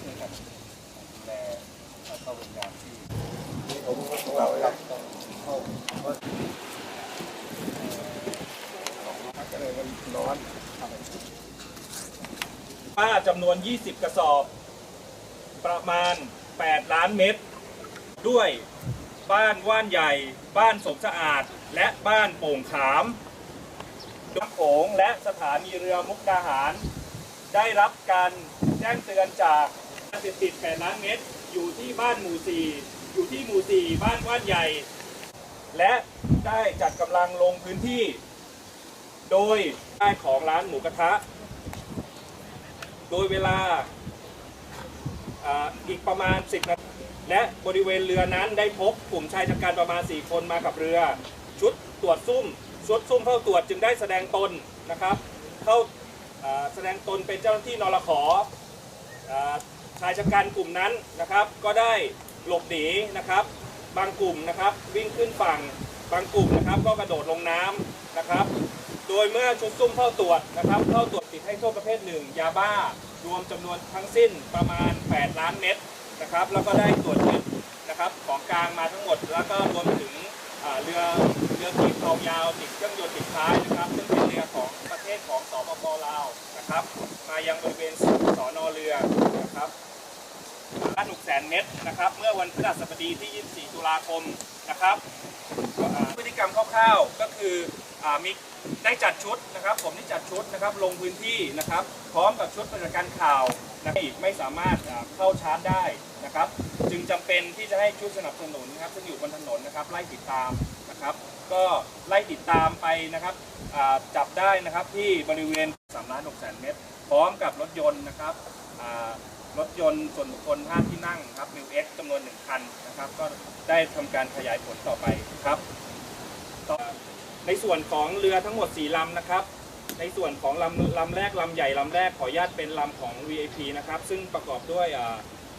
ช่วยกันดูแลเข้าเวนยามที่ผมเราเราต้องเข้าเพราะก็เลยมันร้อนผ้าจำนวน 20 กระสอบ ประมาณ 8 ล้านเม็ดด้วยบ้านว่านใหญ่ บ้านสมสะอาด และบ้านโป่งขามน้ำโขงและสถานีเรือมุกดาหาร ได้รับการแจ้งเตือนจาก เสพติด8ล้านเม็ดอยู่ที่บ้านหมู่4อยู่ที่หมู่4บ้านว่านใหญ่ และได้จัดกำลังลงพื้นที่ โดยได้ของร้านหมูกระทะ โดยเวลาอีกประมาณ 10นาทีและบริเวณเรือนั้นได้พบกลุ่มชายชะกันประมาณ 4 คนมากับเรือ ชุดตรวจซุ่มชุดซุ่มเข้าตรวจจึงได้แสดงตนนะครับ เข้าแสดงตนเป็นเจ้าหน้าที่นรขอ ชายชะกันกลุ่มนั้นนะครับ ก็ได้หลบหนีนะครับ บางกลุ่มนะครับวิ่งขึ้นฝั่ง บางกลุ่มนะครับ ก็กระโดดลงน้ำนะครับ โดยเมื่อชุดซุ่มเข้าตรวจนะครับเข้าตรวจติดให้โทษประเภทหนึ่งยาบ้ารวมจำนวนทั้งสิ้นประมาณ 8 ล้านเม็ดนะครับ แล้วก็ได้ตรวจยึดนะครับของกลางมาทั้งหมด แล้วก็รวมถึงเรือเรือขีบทองยาวติดเครื่องยนต์ติดท้ายนะครับซึ่งเป็นเรือของประเทศของสปปลาวนะครับ มายังบริเวณสอนอเรือนะครับล้านหกแสนเม็ดนะครับ เมื่อวันพฤหัสบดีที่ 24 ตุลาคมนะครับพฤติกรรมคร่าวๆก็คืออมีได้จัดชุดนะครับ ผมได้จัดชุดนะครับ ลงพื้นที่นะครับ พร้อมกับชุดปฏิบัติการข่าวนะไม่สามารถเข้าชาร์จได้นะครับ จึงจำเป็นที่จะให้ชุดสนับสนุนนะครับ ซึ่งอยู่บนถนนนะครับ ไล่ติดตามนะครับ ก็ไล่ติดตามไปนะครับจับได้นะครับที่บริเวณ3ล้าน6แสนเมตร พร้อมกับรถยนต์นะครับ รถยนต์ส่วนบุคคล5ที่นั่งครับมิวเอ็กจำนวน 1 คันนะครับ ก็ได้ทำการขยายผลต่อไปครับ ในส่วนของเรือทั้งหมด 4ลำนะครับ ในส่วนของลำลำแรกลำใหญ่ลำแรกขออนุญาตเป็นลำของ VIP นะครับ ซึ่งประกอบด้วย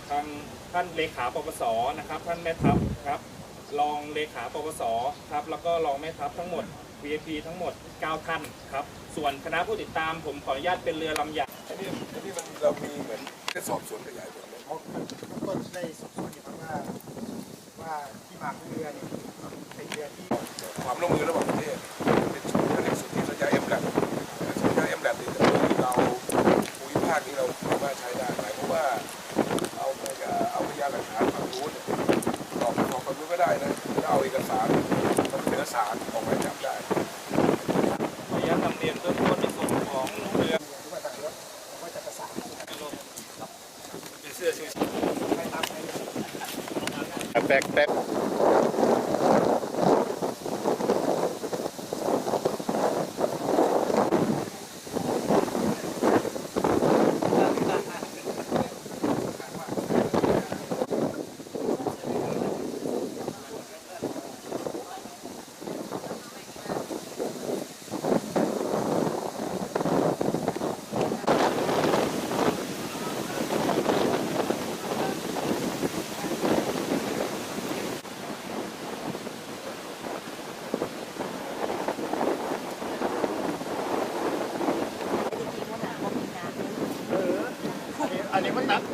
ทางท่านเลขาปปสนะครับ ท่านแม่ทัพครับรองเลขาปปสครับแล้วก็รองแม่ทัพทั้งหมด VIP ทั้งหมด 9 ท่านครับ ส่วนคณะผู้ติดตามผมขออนุญาตเป็นเรือลำใหญ่อันนี้อันนี้มันเรามีเหมือน แค่สอบสวนขยายผลเลยเขาต้นได้สอบสวนอยู่ครับว่าว่าที่มาของเรือเนี่ยเป็นเรือที่ความร่วมมือระหว่างประเทศเป็นศูนย์ผลิตสุทธิสัญญาเอ็มแลบสัญญาเอ็มแลบนี่จะที่เราภูมิภาคนี้เราสามารถใช้ได้หมายความว่าเอาไปเอาพยานหลักฐานฝั่งนู้นออกออกฝั่งนู้นก็ได้นะแล้วเอาเอกสารทำเอกสารออกหมายจับได้ขออนุญาตนำเรียนเบื้องต้นในส่วนของเรือ หรือว่าทางรถผมว่าจะประสาน เป็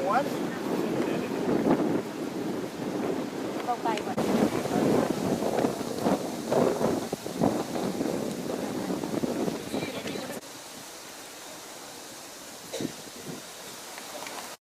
what?